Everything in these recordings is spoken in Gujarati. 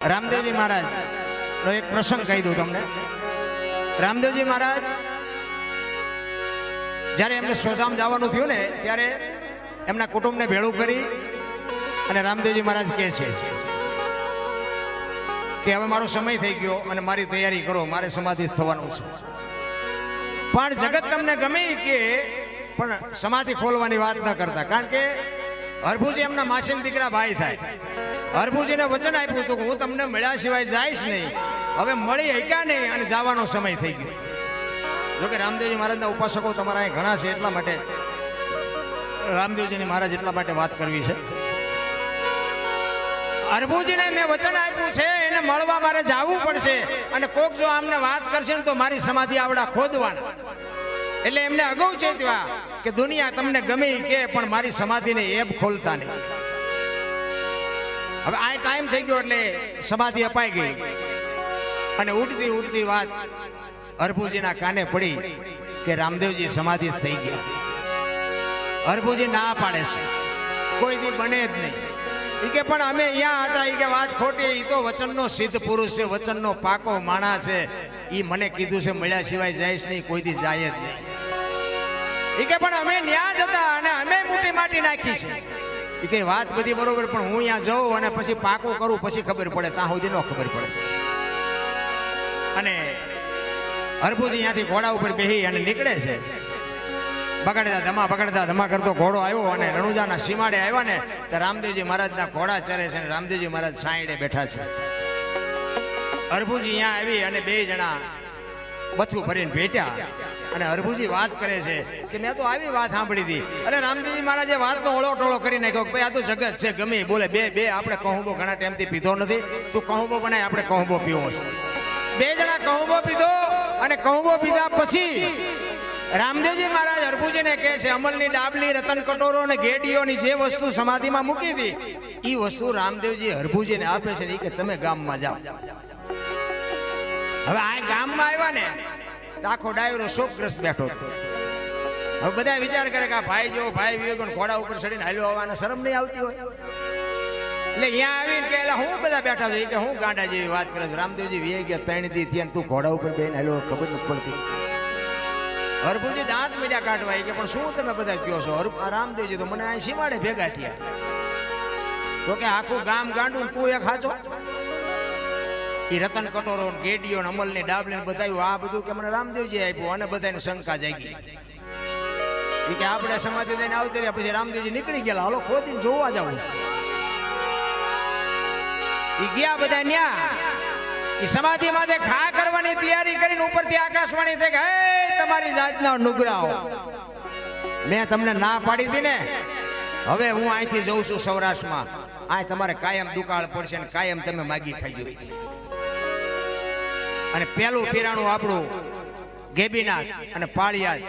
રામદેવજી મહારાજ, નો એક પ્રસંગ કહી દઉં તમને. રામદેવજી મહારાજ, જ્યારે એમને સોધામ જવાનું થયું ને, ત્યારે એમના કુટુંબને ભેળું કરી અને રામદેવજી મહારાજ કહે છે કે હવે મારો સમય થઈ ગયો અને મારી તૈયારી કરો, મારે સમાધિ થવાનું છે. પણ જગત તમને ગમે કે, પણ સમાધિ ખોલવાની વાત ન કરતા. કારણ કે હરભુજી એમના માસીન દીકરા ભાઈ થાય. હરભુજીને વચન આપ્યું હતું કે હું તમને મળ્યા સિવાય જઈશ નહીં. હવે મળી હક્યા નહીં અને જવાનો સમય થઈ ગયો. જોકે રામદેવજી મહારાજના ઉપાસકો તમારા અહીં ઘણા છે એટલા માટે રામદેવજીની મહારાજ એટલા માટે વાત કરવી છે. હરભુજીને મેં વચન આપ્યું છે, એને મળવા મારે જવું પડશે. અને કોક જો આમને વાત કરશે ને તો મારી સમાધિ આવડા ખોદવાના. એટલે એમને અગાઉ ચેતવા કે દુનિયા તમને ગમે કે, પણ મારી સમાધિને એબ ખોલતા નહીં. હવે આ ટાઈમ થઈ ગયો એટલે સમાધિ અપાઈ ગઈ. અને ઉડતી ઉડતી વાત અરબુજીના કાને પડી કે રામદેવજી સમાધિ થઈ ગયા. અરબુજી ના પાડે છે. કોઈ દી બને જ નહીં. એ કે પણ અમે અહીંયા હતા એ કે વાત ખોટી એ તો વચનનો સિદ્ધ પુરુષ છે, વચનનો પાકો માણા છે. એ મને કીધું છે, મળ્યા સિવાય જઈશ નહીં, કોઈ દી જાય જ નહીં. ઈ કે પણ અમે ન્યા જ હતા અને અમે મૂટી માટી નાખી છે. કે વાત બધી બરોબર, પણ હું અહીંયા જઉં અને પછી પાકું કરું, પછી ખબર પડે, ત્યાં સુધી ન ખબર પડે. અને હરભુજી અહીંયાથી ઘોડા ઉપર બેહી અને નીકળે છે. બગડતા ધમા બગડતા ધમા કરતો ઘોડો આવ્યો અને રણુજાના સીમાડે આવ્યા ને, તો રામદેવજી મહારાજના ઘોડા ચરે છે અને રામદેવજી મહારાજ સાંઈડે બેઠા છે. હરભુજી અહીંયા આવી અને બે જણા બથું ભરીને ભેટ્યા. અને હરભુજી વાત કરે છે કે મેં તો આવી વાત સાંભળી હતી. અને રામદેવજી મહારાજે વાતનો ઓળો ટોળો કરી નાખ્યો કે ભાઈ, આ તો જગત છે, ગમે બોલે. બે બે આપણે કહુંબો ઘણા ટાઈમથી પીધો નથી. તું કહુંબો બનાય, આપણે કહુંબો પીવો છે. બે જણા કહુંબો પીધો અને કહુંબો પીધા પછી રામદેવજી મહારાજ હરભુજીને કહે છે, અમલની ડાબલી રતન કટોરો અને ઘેડીઓની જે વસ્તુ સમાધિમાં મૂકી હતી એ વસ્તુ રામદેવજી હરભુજીને આપે છે એ કે તમે ગામમાં જાઓ. હવે આ ગામમાં આવ્યા ને આખો ડાયરો શોકગ્રસ્ત બેઠો હતો. હવે બધા વિચાર કરે કે આ ભાઈ જો ભાઈ વિવેકો ઘોડા ઉપર ચડીને હાલ્યો આવવાના શરમ નહીં આવતી હોય. એટલે અહીંયા આવીને કે હું બધા બેઠા છું? કે, હું ગાંડા વાત કરે છે. રામદેવજી વીએ ગયા, ત્રણ દી થયા તું ઘોડા ઉપર બેન હાલ્યો, ખબર નથી પડતી. હરભુજી દાંત મીડિયા કાઢવા કે, પણ શું તમે બધા કયો છો? હર- રામદેવજી તો મને અહીં સીમાડે ભેગા થયા. તો કે, આખું ગામ ગાંડું તું એક હાચો? ઈ રતન કટોરો ગેડીઓ અમલ ને ડાબલે બતાવ્યું આ બધું કે મને રામદેવજી આપ્યું, અને બધાને શંકા જાગી. એ કે આપણે સમાધિ લઈને આવતી રહ્યા, પછી રામદેવજી નીકળી ગયા હાલો, ખોદીને જોવા જવું એ ગયા બધા ન્યા. એ સમાધિ માટે ખા કરવાની તૈયારી કરીને ઉપરથી આકાશવાણી થઈ કે તમારી જાતના નુગરાઓ. મેં તમને ના પાડી હતી ને. હવે હું અહીંથી જઉં છું સૌરાષ્ટ્રમાં. આ તમારે કાયમ દુકાળ પડશે ને કાયમ તમે માગી ખાઈ અને પેલું પીરાણું આપણું ગેબીનાથ અને પાળિયાદ.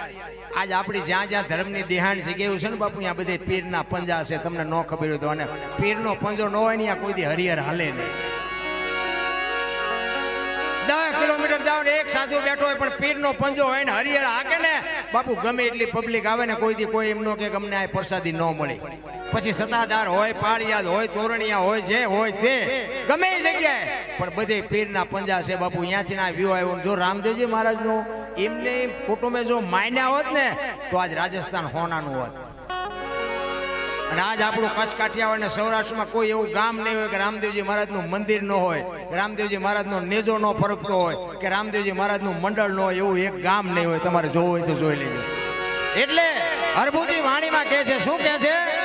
આજ આપણી જ્યાં જ્યાં ધર્મની દેહાણ ગયું છે ને બાપુ આ બધે પીરના પંજા છે, તમને ન ખબર હોય તો. અને પીરનો પંજો ન હોય ને કોઈ દી હરિહર હાલે નહીં. દસ કિલોમીટર જાવ ને એક સાધુ બેઠો હોય પણ પીરનો પંજો હોય ને હરિહર હાકે ને, બાપુ ગમે એટલી પબ્લિક આવે ને કોઈ દી કોઈ એમનો કે અમને આ પ્રસાદી ન મળે. પછી સત્તાધાર હોય, પાળિયાદ હોય, તોરણિયા હોય, જે હોય તે ગમે એ જગ્યાએ. પણ બધે પીરના પંજા છે, બાપુ અહીંયાથી ના વ્યૂ આવ્યો. જો રામદેવજી મહારાજનું એમને કુટુંબે જો માન્યા હોત ને, તો આજ રાજસ્થાન હોનાનું હોત. અને આજ આપણું કચ્છ કાઠિયાવાડ અને સૌરાષ્ટ્રમાં કોઈ એવું ગામ નહીં હોય કે રામદેવજી મહારાજનું મંદિર ન હોય, કે રામદેવજી મહારાજનો નેજો ન ફરકતો હોય, કે રામદેવજી મહારાજનું મંડળ ન હોય, એવું એક ગામ નહીં હોય. તમારે જોવું હોય તો જોઈ લેજો. એટલે હરભુજી વાણીમાં કહે છે, શું કહે છે?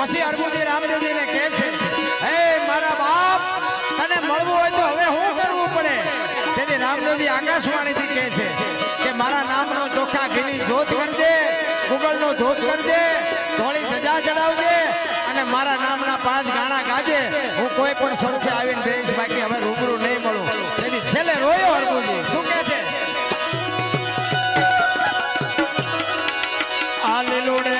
પછી હરભુજી રામદેવજીને કહે છે, હે મારા બાપ, તને મળવું હોય તો હવે શું કરવું પડે? તેથી રામદેવજી આકાશવાણીથી કહે છે કે, મારા નામનો ચોખા ઘીની જોત કરજે, ગુગલનો ધોત કરજે, ધોળી સજા ચડાવજે અને મારા નામના પાંચ ગાણા ગાજે. હું કોઈ પણ સ્વરૂપે આવીને બેસ બાકી હવે રૂબરૂ નહીં મળું. તેથી છેલ્લે રોયો હરભુજી શું કહે છે? આ લીલુડે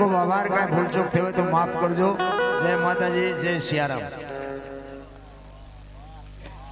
ખૂબ આભાર કાંઈ ભૂલચૂક થયો તો માફ કરજો. જય માતાજી જય સિયારામ.